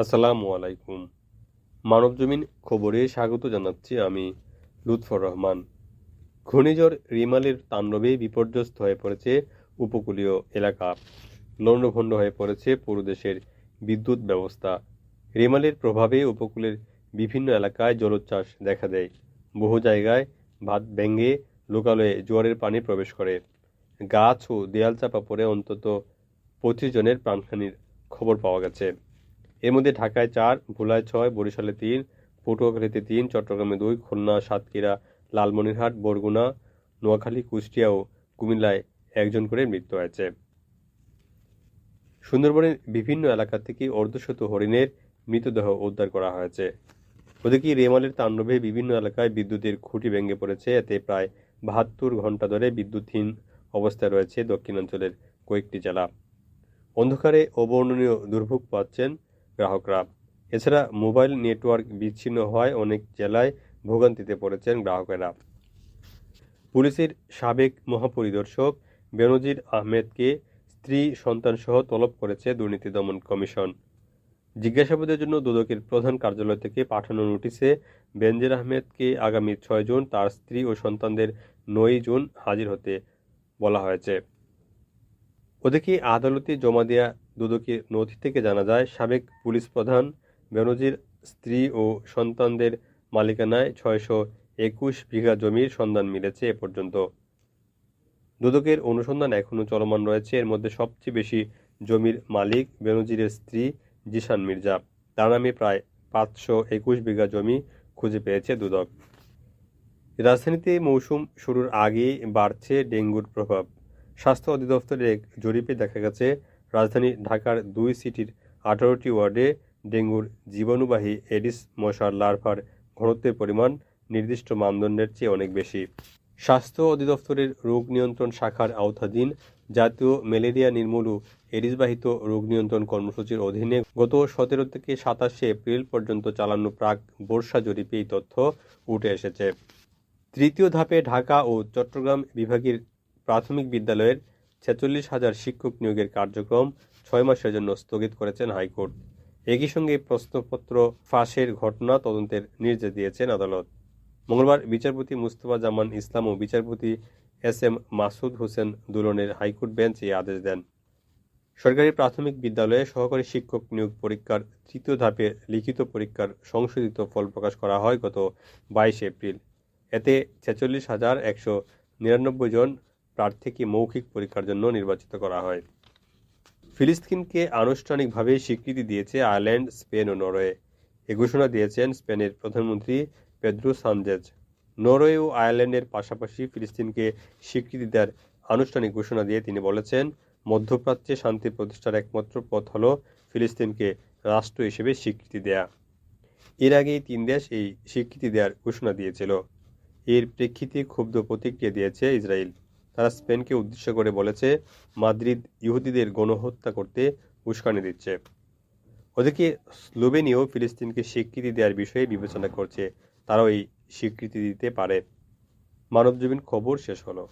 আসসালামু আলাইকুম। মানবজমিন খবরে স্বাগত জানাচ্ছি আমি লুৎফর রহমান। ঘূর্ণিঝড় রিমালের তাণ্ডবে বিপর্যস্ত হয়ে পড়েছে উপকূলীয় এলাকা। লণ্ডভণ্ড হয়ে পড়েছে পুরো দেশের বিদ্যুৎ ব্যবস্থা। রিমালের প্রভাবে উপকূলের বিভিন্ন এলাকায় জলোচ্ছ্বাস দেখা দেয়। বহু জায়গায় ভাত ভেঙে লোকালয়ে জোয়ারের পানি প্রবেশ করে। গাছ ও দেয়াল চাপা পড়ে অন্তত পঁচিশ জনের প্রাণহানির খবর পাওয়া গেছে। এর মধ্যে ঢাকায় চার ভোলায় ছয়, বরিশালে তিন, পটুয়াখালীতে তিন, চট্টগ্রামে দুই, খুলনা, সাতক্ষীরা, লালমনিরহাট, বরগুনা, নোয়াখালী, কুষ্টিয়া ও কুমিল্লায় একজন করে মৃত্যু হয়েছে। সুন্দরবনের বিভিন্ন এলাকা থেকে অর্ধশত হরিণের মৃতদেহ উদ্ধার করা হয়েছে। ওদিকে রেমালের তাণ্ডবে বিভিন্ন এলাকায় বিদ্যুতের খুঁটি ভেঙে পড়েছে। এতে প্রায় বাহাত্তর ঘণ্টা ধরে বিদ্যুৎহীন অবস্থায় রয়েছে দক্ষিণাঞ্চলের কয়েকটি জেলা। অন্ধকারে অবর্ণনীয় দুর্ভোগ পাচ্ছেন গ্রাহকরা। এছাড়া মোবাইল নেটওয়ার্ক বিচ্ছিন্ন হওয়ায় অনেক জেলায় ভোগান্তিতে পড়েছেন গ্রাহকেরা। পুলিশের সাবেক মহাপরিদর্শক বেনজির আহমেদকে স্ত্রী সন্তানসহ তলব করেছে দুর্নীতি দমন কমিশন। জিজ্ঞাসাবাদের জন্য দুদকের প্রধান কার্যালয় থেকে পাঠানো নোটিশে বেনজির আহমেদকে আগামী ছয় জুন তার স্ত্রী ও সন্তানদের নয় জুন হাজির হতে বলা হয়েছে। ওদিকে আদালতে জমা দেয়া দুদকের নথি থেকে জানা যায়, সাবেক পুলিশ প্রধান বেনজির স্ত্রী ও সন্তানদের মালিকানায় ছয়শো একুশ বিঘা জমির সন্ধান মিলেছে এ পর্যন্ত। দুদকের অনুসন্ধান এখনও চলমান রয়েছে। এর মধ্যে সবচেয়ে বেশি জমির মালিক বেনজিরের স্ত্রী জিশান মির্জা। তার নামে প্রায় পাঁচশো একুশ বিঘা জমি খুঁজে পেয়েছে দুদক। রাজধানীতে মৌসুম শুরুর আগেই বাড়ছে ডেঙ্গুর প্রভাব। স্বাস্থ্য অধিদপ্তরের এক জরিপে দেখা গেছে রাজধানী ঢাকার দুই সিটির আঠারোটি ওয়ার্ডে ডেঙ্গুর জীবাণুবাহী এডিস মশার লার্ভার ঘনত্বের পরিমাণ নির্দিষ্ট মানদণ্ডের চেয়ে অনেক বেশি। স্বাস্থ্য অধিদপ্তরের রোগ নিয়ন্ত্রণ শাখার আওতাধীন জাতীয় ম্যালেরিয়া নির্মূল ও এডিসবাহিত রোগ নিয়ন্ত্রণ কর্মসূচির অধীনে গত সতেরো থেকে সাতাশে এপ্রিল পর্যন্ত চালানো প্রাক বর্ষা জরিপে এই তথ্য উঠে এসেছে। তৃতীয় ধাপে ঢাকা ও চট্টগ্রাম বিভাগের প্রাথমিক বিদ্যালয়ের ছেচল্লিশ হাজার শিক্ষক নিয়োগের কার্যক্রম ছয় মাসের জন্য স্থগিত করেছেন হাইকোর্ট। একই সঙ্গে প্রশ্নপত্র ফাঁসের ঘটনা তদন্তের নির্দেশ দিয়েছেন আদালত। মঙ্গলবার বিচারপতি মুস্তফা জামান ইসলাম ও বিচারপতি এস এম মাসুদ হোসেন দুলনের হাইকোর্ট বেঞ্চ এই আদেশ দেন। সরকারি প্রাথমিক বিদ্যালয়ে সহকারী শিক্ষক নিয়োগ পরীক্ষার তৃতীয় ধাপে লিখিত পরীক্ষার সংশোধিত ফল প্রকাশ করা হয় গত বাইশে এপ্রিল। এতে ছেচল্লিশ হাজার একশো নিরানব্বই জন প্রার্থীকে মৌখিক পরীক্ষার জন্য নির্বাচিত করা হয়? ফিলিস্তিনকে আনুষ্ঠানিকভাবে স্বীকৃতি দিয়েছে আয়ারল্যান্ড, স্পেন ও নরওয়ে। এ ঘোষণা দিয়েছেন স্পেনের প্রধানমন্ত্রী পেদ্রো সানজেজ। নরওয়ে ও আয়ারল্যান্ডের পাশাপাশি ফিলিস্তিনকে স্বীকৃতি দেওয়ার আনুষ্ঠানিক ঘোষণা দিয়ে তিনি বলেছেন, মধ্যপ্রাচ্যে শান্তি প্রতিষ্ঠার একমাত্র পথ হল ফিলিস্তিনকে রাষ্ট্র হিসেবে স্বীকৃতি দেয়া। এর আগেই তিন দেশ এই স্বীকৃতি দেওয়ার ঘোষণা দিয়েছিল। এর প্রেক্ষিতে ক্ষুব্ধ প্রতিক্রিয়া দিয়েছে ইসরায়েল। তারা স্পেনকে উদ্দেশ্য করে বলেছে, মাদ্রিদ ইহুদিদের গণহত্যা করতে উস্কানি দিচ্ছে। ওদিকে স্লোভেনিয়াও ফিলিস্তিনকে স্বীকৃতি দেওয়ার বিষয়ে বিবেচনা করছে। তারাও এই স্বীকৃতি দিতে পারে। মানবজীবন খবর শেষ হলো।